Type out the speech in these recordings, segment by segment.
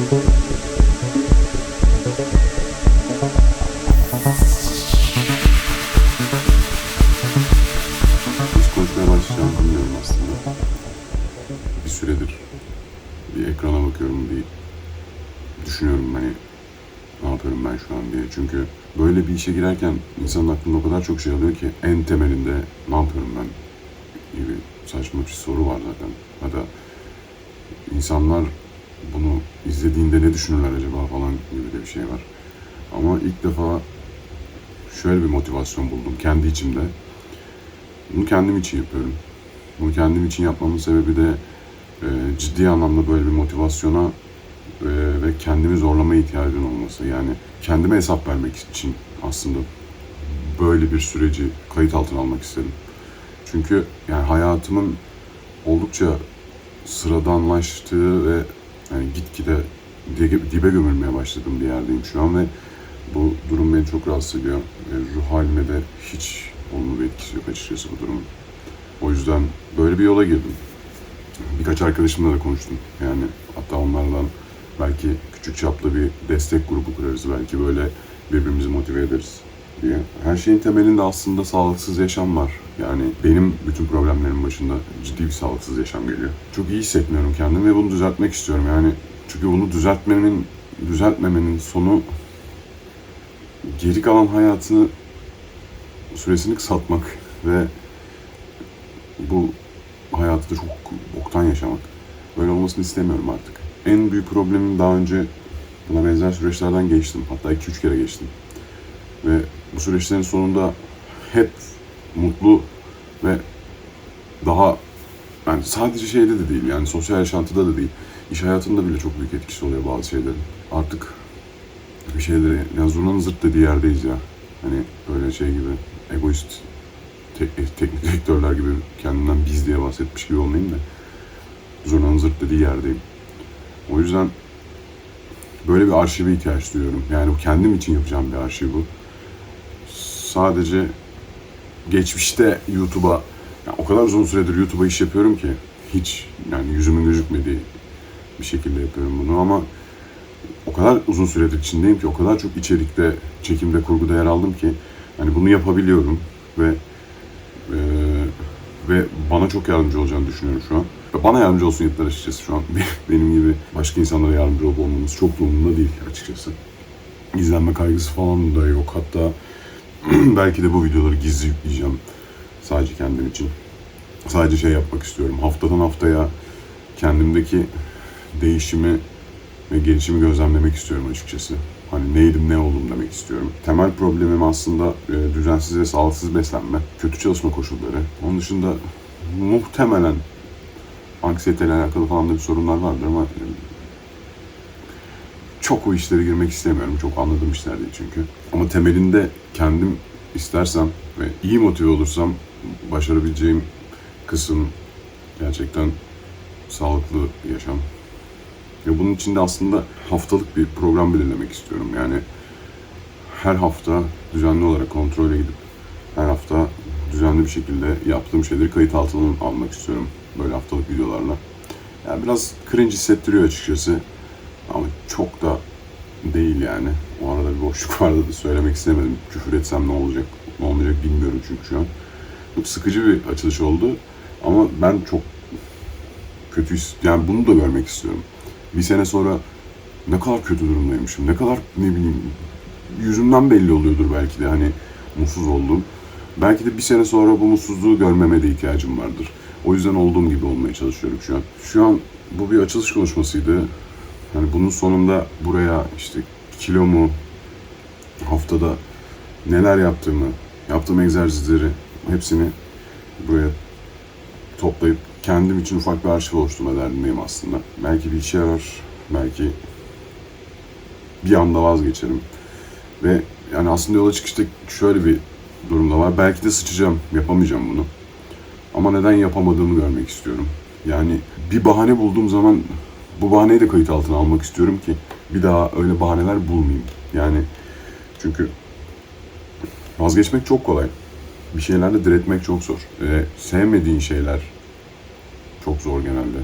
Konuşmaya başlayacağımı bilmiyorum aslında. Bir süredir bir ekrana bakıyorum, bir düşünüyorum hani ne yapıyorum ben şu an diye. Çünkü böyle bir işe girerken insanın aklında o kadar çok şey alıyor ki en temelinde ne yapıyorum ben gibi saçma bir soru var zaten. Hatta insanlar bunu izlediğinde ne düşünürler acaba falan gibi de bir şey var. Ama ilk defa şöyle bir motivasyon buldum kendi içimde. Bunu kendim için yapıyorum. Bunu kendim için yapmamın sebebi de e, ciddi anlamda böyle bir motivasyona e, ve kendimi zorlama ihtiyacın olması. Yani kendime hesap vermek için aslında böyle bir süreci kayıt altına almak istedim. Çünkü yani hayatımın oldukça sıradanlaştığı ve yani gitgide dibe, gömülmeye başladığım bir yerdeyim şu an ve bu durum beni çok rahatsız ediyor. E, ruh halime de hiç olumlu bir etkisi yok açıkçası bu durumun. O yüzden böyle bir yola girdim. Birkaç arkadaşımla da konuştum. Yani hatta onlardan belki küçük çaplı bir destek grubu kurarız. Belki böyle birbirimizi motive ederiz diye. Her şeyin temelinde aslında sağlıksız yaşam var. Yani benim bütün problemlerin başında ciddi bir sağlıksız yaşam geliyor. Çok iyi hissetmiyorum kendimi ve bunu düzeltmek istiyorum. Yani çünkü bunu düzeltmemin, düzeltmemenin sonu geri kalan hayatını süresini kısaltmak ve bu hayatı da çok boktan yaşamak. Böyle olmasını istemiyorum artık. En büyük problemim daha önce buna benzer süreçlerden geçtim. Hatta 2-3 kere geçtim. Bu süreçlerin sonunda hep mutlu ve daha yani sadece şeyde de değil yani sosyal yaşantıda da değil. iş hayatında bile çok büyük etkisi oluyor bazı şeylerin. Artık bir şeyleri, yani zurnanın zırt dediği yerdeyiz ya. Hani böyle şey gibi egoist tek- teknik direktörler gibi kendimden biz diye bahsetmiş gibi olmayayım da zurnanın zırt dediği yerdeyim. O yüzden böyle bir arşive ihtiyaç duyuyorum. Yani kendim için yapacağım bir arşiv bu. Sadece geçmişte YouTube'a yani o kadar uzun süredir YouTube'a iş yapıyorum ki hiç yani yüzümün gözükmediği bir şekilde yapıyorum bunu ama o kadar uzun süredir içindeyim ki o kadar çok içerikte, çekimde, kurguda yer aldım ki hani bunu yapabiliyorum ve eee, ve bana çok yardımcı olacağını düşünüyorum şu an. Ve bana yardımcı olsun yeter açıkçası şu an. Benim gibi başka insanlara yardımcı olmamız çok da umurumda değil açıkçası. İzlenme kaygısı falan da yok. Hatta belki de bu videoları gizli yükleyeceğim. Sadece kendim için. Sadece şey yapmak istiyorum. Haftadan haftaya kendimdeki değişimi ve gelişimi gözlemlemek istiyorum açıkçası. Hani neydim ne oldum demek istiyorum. Temel problemim aslında e, düzensiz ve sağlıksız beslenme, kötü çalışma koşulları. Onun dışında muhtemelen anksiyeteyle alakalı falan da bir sorunlar vardır ama e, çok o işlere girmek istemiyorum. Çok anladığım işler çünkü. Ama temelinde kendim istersem ve iyi motive olursam başarabileceğim kısım gerçekten sağlıklı yaşam. Ve bunun için de aslında haftalık bir program belirlemek istiyorum. Yani her hafta düzenli olarak kontrole gidip her hafta düzenli bir şekilde yaptığım şeyleri kayıt altına almak istiyorum. Böyle haftalık videolarla. Yani biraz cringe hissettiriyor açıkçası. Ama çok da değil yani. O arada bir boşluk vardı da söylemek istemedim. Küfür etsem ne olacak, ne olmayacak bilmiyorum çünkü şu an. Çok sıkıcı bir açılış oldu. Ama ben çok kötü. Yani bunu da görmek istiyorum. Bir sene sonra ne kadar kötü durumdaymışım. Ne kadar ne bileyim yüzümden belli oluyordur belki de hani mutsuz oldum. Belki de bir sene sonra bu mutsuzluğu görmeme de ihtiyacım vardır. O yüzden olduğum gibi olmaya çalışıyorum şu an. Şu an bu bir açılış konuşmasıydı. Hani bunun sonunda buraya işte kilomu, haftada neler yaptığımı, yaptığım egzersizleri hepsini buraya toplayıp kendim için ufak bir arşiv oluşturma derdindeyim aslında. Belki bir işe yarar, belki bir anda vazgeçerim. Ve yani aslında yola çıkışta şöyle bir durum da var. Belki de sıçacağım, yapamayacağım bunu. Ama neden yapamadığımı görmek istiyorum. Yani bir bahane bulduğum zaman bu bahaneyi de kayıt altına almak istiyorum ki bir daha öyle bahaneler bulmayayım. Yani çünkü vazgeçmek çok kolay. Bir şeylerle diretmek çok zor. Ve sevmediğin şeyler çok zor genelde.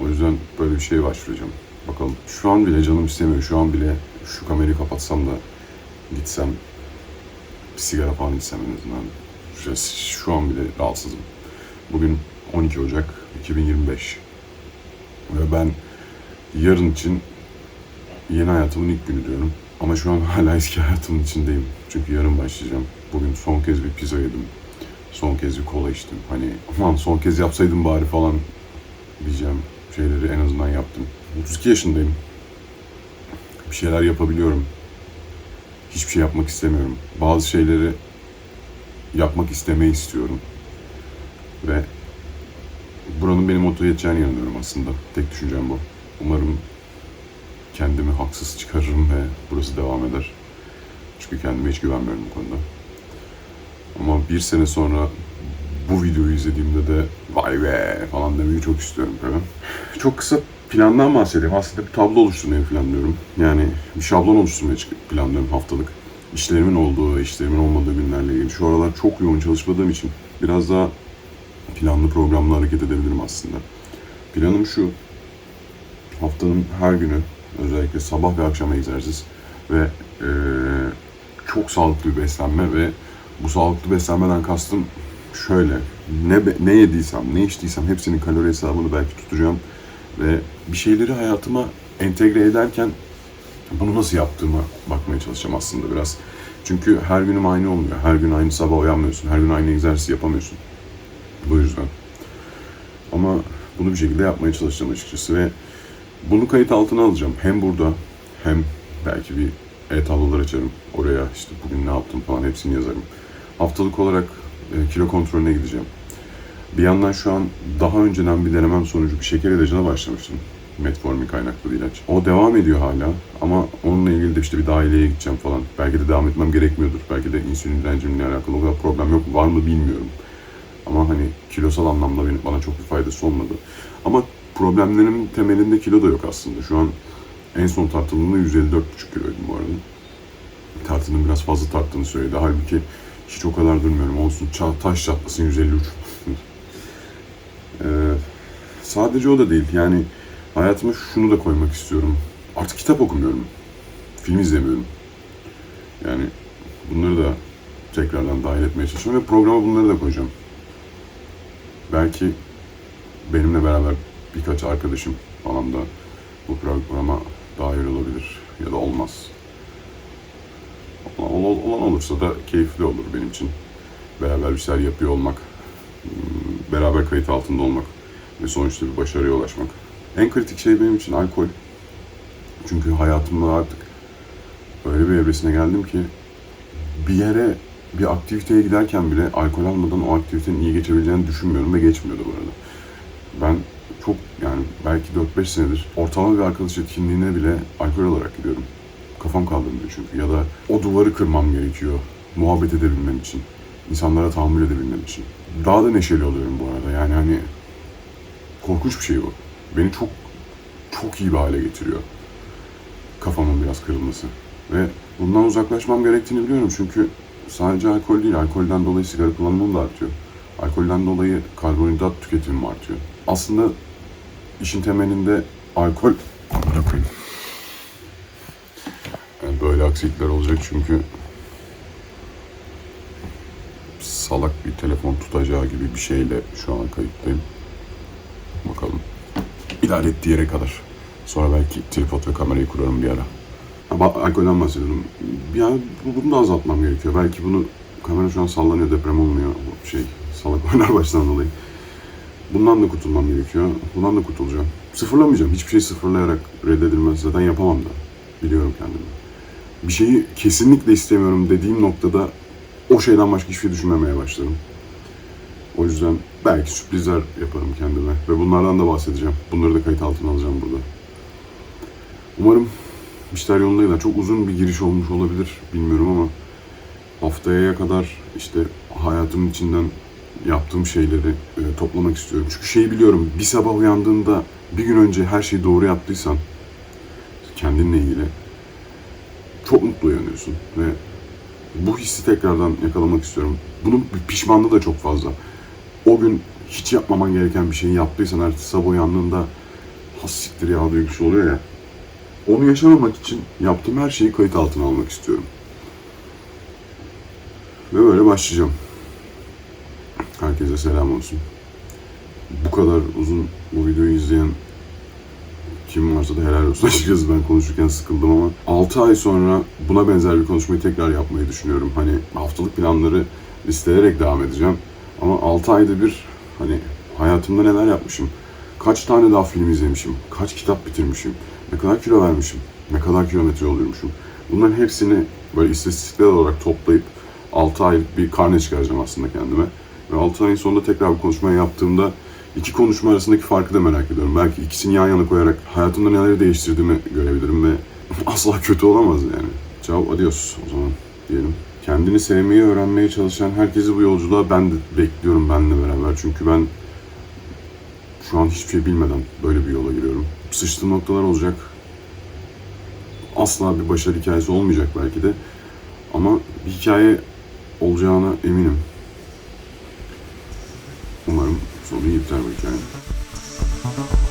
O yüzden böyle bir şeye başvuracağım. Bakalım. Şu an bile canım istemiyor. Şu an bile şu kamerayı kapatsam da gitsem bir sigara falan içsem en azından. Şu, an bile rahatsızım. Bugün 12 Ocak 2025. Ve ben yarın için yeni hayatımın ilk günü diyorum. Ama şu an hala eski hayatımın içindeyim. Çünkü yarın başlayacağım. Bugün son kez bir pizza yedim. Son kez bir kola içtim. Hani aman son kez yapsaydım bari falan diyeceğim şeyleri en azından yaptım. 32 yaşındayım. Bir şeyler yapabiliyorum. Hiçbir şey yapmak istemiyorum. Bazı şeyleri yapmak istemeyi istiyorum. Ve buranın beni motive edeceğine inanıyorum aslında. Tek düşüncem bu. Umarım kendimi haksız çıkarırım ve burası devam eder. Çünkü kendime hiç güvenmiyorum bu konuda. Ama bir sene sonra bu videoyu izlediğimde de vay be falan demeyi çok istiyorum tabii. Çok kısa plandan bahsedeyim. Aslında bir tablo oluşturmayı planlıyorum. Yani bir şablon oluşturmayı planlıyorum haftalık. İşlerimin olduğu işlerimin olmadığı günlerle ilgili. Şu aralar çok yoğun çalışmadığım için biraz daha planlı programlı hareket edebilirim aslında. Planım şu. Haftanın her günü özellikle sabah ve akşam egzersiz ve eee, çok sağlıklı bir beslenme ve bu sağlıklı beslenmeden kastım şöyle ne ne yediysem, ne içtiysem hepsinin kalori hesabını belki tutacağım ve bir şeyleri hayatıma entegre ederken bunu nasıl yaptığıma bakmaya çalışacağım aslında biraz. Çünkü her günüm aynı olmuyor. Her gün aynı sabah uyanmıyorsun. Her gün aynı egzersiz yapamıyorsun. Bu yüzden. Ama bunu bir şekilde yapmaya çalışacağım açıkçası ve bunu kayıt altına alacağım. Hem burada hem belki bir e-tablolar açarım. Oraya işte bugün ne yaptım falan hepsini yazarım. Haftalık olarak e, kilo kontrolüne gideceğim. Bir yandan şu an daha önceden bir denemem sonucu bir şeker ilacına başlamıştım. Metformin kaynaklı bir ilaç. O devam ediyor hala ama onunla ilgili de işte bir dahiliyeye gideceğim falan. Belki de devam etmem gerekmiyordur. Belki de insülin direncimle alakalı o kadar problem yok. Var mı bilmiyorum. Ama hani kilosal anlamda benim, bana çok bir faydası olmadı. Ama problemlerimin temelinde kilo da yok aslında. Şu an en son tartıldığımda 154,5 kiloydum bu arada. Tartının biraz fazla tarttığını söyledi. Halbuki hiç o kadar durmuyorum. Olsun taş çatlasın 153. Ee, sadece o da değil. Yani hayatıma şunu da koymak istiyorum. Artık kitap okumuyorum. Film izlemiyorum. Yani bunları da tekrardan dahil etmeye çalışıyorum ve programa bunları da koyacağım. Belki benimle beraber birkaç arkadaşım falan da bu programa dahil olabilir ya da olmaz. Olan, olursa da keyifli olur benim için. Beraber bir şeyler yapıyor olmak, hmm, beraber kayıt altında olmak ve sonuçta bir başarıya ulaşmak. En kritik şey benim için alkol. Çünkü hayatımda artık öyle bir evresine geldim ki bir yere bir aktiviteye giderken bile alkol almadan o aktivitenin iyi geçebileceğini düşünmüyorum ve geçmiyordu bu arada. Ben çok yani belki 4-5 senedir ortalama bir arkadaş etkinliğine bile alkol olarak gidiyorum. Kafam kaldırmıyor çünkü ya da o duvarı kırmam gerekiyor muhabbet edebilmem için. insanlara tahammül edebilmem için. Daha da neşeli oluyorum bu arada yani hani korkunç bir şey bu. Beni çok çok iyi bir hale getiriyor. Kafamın biraz kırılması. Ve bundan uzaklaşmam gerektiğini biliyorum çünkü sadece alkol değil, alkolden dolayı sigara kullanımım da artıyor. Alkolden dolayı karbonhidrat tüketimim artıyor. Aslında işin temelinde alkol... Yani böyle aksilikler olacak çünkü salak bir telefon tutacağı gibi bir şeyle şu an kayıttayım. Bakalım. İdare ettiği yere kadar. Sonra belki tripod ve kamerayı kurarım bir ara. Ama alkolden bahsediyorum. Yani bu- bunu da azaltmam gerekiyor. Belki bunu kamera şu an sallanıyor, deprem olmuyor. Şey salak oynar baştan dolayı. Bundan da kurtulmam gerekiyor. Bundan da kurtulacağım. Sıfırlamayacağım. Hiçbir şey sıfırlayarak reddedilmez. Zaten yapamam da. Biliyorum kendimi. Bir şeyi kesinlikle istemiyorum dediğim noktada o şeyden başka hiçbir şey düşünmemeye başlarım. O yüzden belki sürprizler yaparım kendime. Ve bunlardan da bahsedeceğim. Bunları da kayıt altına alacağım burada. Umarım işler yolunda gider. Çok uzun bir giriş olmuş olabilir. Bilmiyorum ama haftaya kadar işte hayatımın içinden yaptığım şeyleri e, toplamak istiyorum. Çünkü şeyi biliyorum. Bir sabah uyandığında bir gün önce her şeyi doğru yaptıysan kendinle ilgili çok mutlu uyanıyorsun ve bu hissi tekrardan yakalamak istiyorum. Bunun pişmanlığı da çok fazla. O gün hiç yapmaman gereken bir şeyi yaptıysan ertesi sabah uyandığında has siktir ya duygusu oluyor ya. Onu yaşamamak için yaptığım her şeyi kayıt altına almak istiyorum. Ve böyle başlayacağım. Herkese selam olsun. Bu kadar uzun bu videoyu izleyen kim varsa da helal olsun. Açıkçası ben konuşurken sıkıldım ama 6 ay sonra buna benzer bir konuşmayı tekrar yapmayı düşünüyorum. Hani haftalık planları listeleyerek devam edeceğim. Ama 6 ayda bir hani hayatımda neler yapmışım, kaç tane daha film izlemişim, kaç kitap bitirmişim, ne kadar kilo vermişim, ne kadar kilometre yol yürümüşüm. Bunların hepsini böyle istatistikler olarak toplayıp 6 aylık bir karne çıkaracağım aslında kendime. Ve 6 ayın sonunda tekrar bu konuşmayı yaptığımda iki konuşma arasındaki farkı da merak ediyorum. Belki ikisini yan yana koyarak hayatımda neleri değiştirdiğimi görebilirim ve asla kötü olamaz yani. Ciao, adios o zaman diyelim. Kendini sevmeyi öğrenmeye çalışan herkesi bu yolculuğa ben de bekliyorum benimle beraber. Çünkü ben şu an hiçbir şey bilmeden böyle bir yola giriyorum. Sıçtığım noktalar olacak. Asla bir başarı hikayesi olmayacak belki de. Ama bir hikaye olacağına eminim. Umarım sonu iyi biter bu hikayenin.